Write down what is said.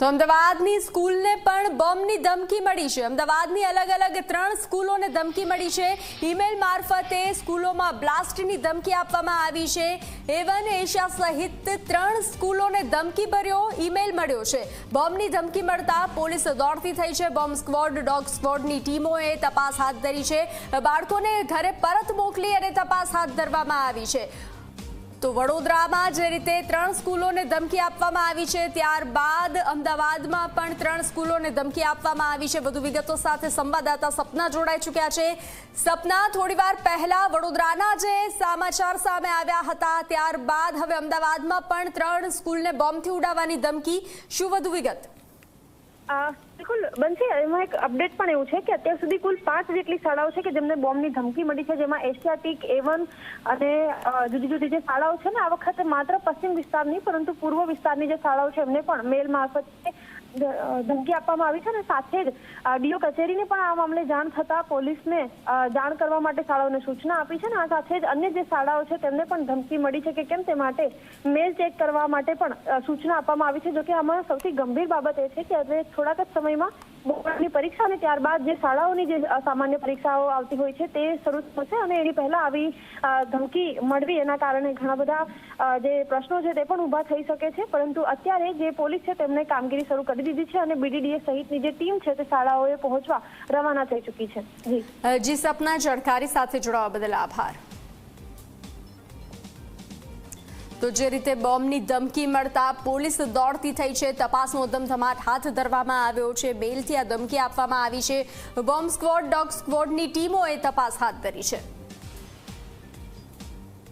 તો અમદાવાદની સ્કૂલને પણ બોમ્બની ધમકી મળી છે. અમદાવાદની અલગ અલગ ત્રણ સ્કૂલોને ધમકી મળી છે. ઈમેલ મારફતે સ્કૂલોમાં બ્લાસ્ટની ધમકી આપવામાં આવી છે. એવન એશિયા સહિત ત્રણ સ્કૂલોને ધમકી ભર્યો ઈમેલ મળ્યો છે. બોમ્બની ધમકી મળતા પોલીસ દોડતી થઈ છે. બોમ્બ સ્ક્વોડ, ડોગ સ્ક્વોડની ટીમોએ તપાસ હાથ ધરી છે. બાળકોને ઘરે પરત મોકલી અને તપાસ હાથ ધરવામાં આવી છે. તો વડોદરામાં જે રીતે ત્રણ સ્કૂલોને ધમકી આપવામાં આવી છે, ત્યારબાદ અમદાવાદમાં પણ ત્રણ સ્કૂલોને ધમકી આપવામાં આવી છે. વધુ વિગતો સાથે સંવાદદાતા સપના જોડાઈ ચૂક્યા છે. સપના થોડીવાર પહેલા વડોદરાના જે સમાચાર સામે આવ્યા હતા, ત્યારબાદ હવે અમદાવાદમાં પણ ત્રણ સ્કૂલને બોમ્બથી ઉડાવવાની ધમકી. શું વધુ વિગત? બિલકુલ, બનશે. એમાં એક અપડેટ પણ એવું છે કે અત્યાર સુધી કુલ પાંચ જેટલી શાળાઓ છે કે જેમને બોમ્બની ધમકી મળી છે, જેમાં એશિયાટિક એવન અને જુદી જુદી જે શાળાઓ છે ને, આ વખતે માત્ર પશ્ચિમ વિસ્તારની, પરંતુ પૂર્વ વિસ્તારની જે શાળાઓ છે, એમને પણ મેલ મારફતે ધમકી આપવામાં આવી છે અને સાથે જ ડીઓ કચેરીને પણ આ મામલે જાણ થતા પોલીસને જાણ કરવા માટે શાળાઓને સૂચના આપી છે અને આ સાથે જ અન્ય જે શાળાઓ છે, તેમને પણ ધમકી મળી છે કે કેમ તે માટે મેલ ચેક કરવા માટે પણ સૂચના આપવામાં આવી છે, જોકે આમાં સૌથી ગંભીર બાબત એ છે કે હવે થોડાક જ સમયમાં બોર્ડની પરીક્ષા અને ત્યારબાદ જે શાળાઓની જે સામાન્ય પરીક્ષાઓ આવતી હોય છે તે શરૂ થશે અને એની પહેલા આવી ધમકી મળવી એના કારણે ઘણા બધા જે પ્રશ્નો છે તે પણ ઊભા થઈ શકે છે. પરંતુ અત્યારે જે પોલીસ છે તેમને કામગીરી શરૂ કરી દીધી છે અને બીડીડીએ સહિતની જે ટીમ છે તે શાળાઓએ પહોંચવા રવાના થઈ ચૂકી છે. જી, સપના જણકારી સાથે જોડાવા બદલ આભાર. તો જે રીતે બોમ્બની ધમકી મળતા પોલીસ દોડતી થઈ છે, તપાસનો ધમધમાટ હાથ ધરવામાં આવ્યો છે. બેલથી આ ધમકી આપવામાં આવી છે. બોમ્બ સ્ક્વોડ, ડોગ સ્ક્વોડની ટીમોએ તપાસ હાથ ધરી છે.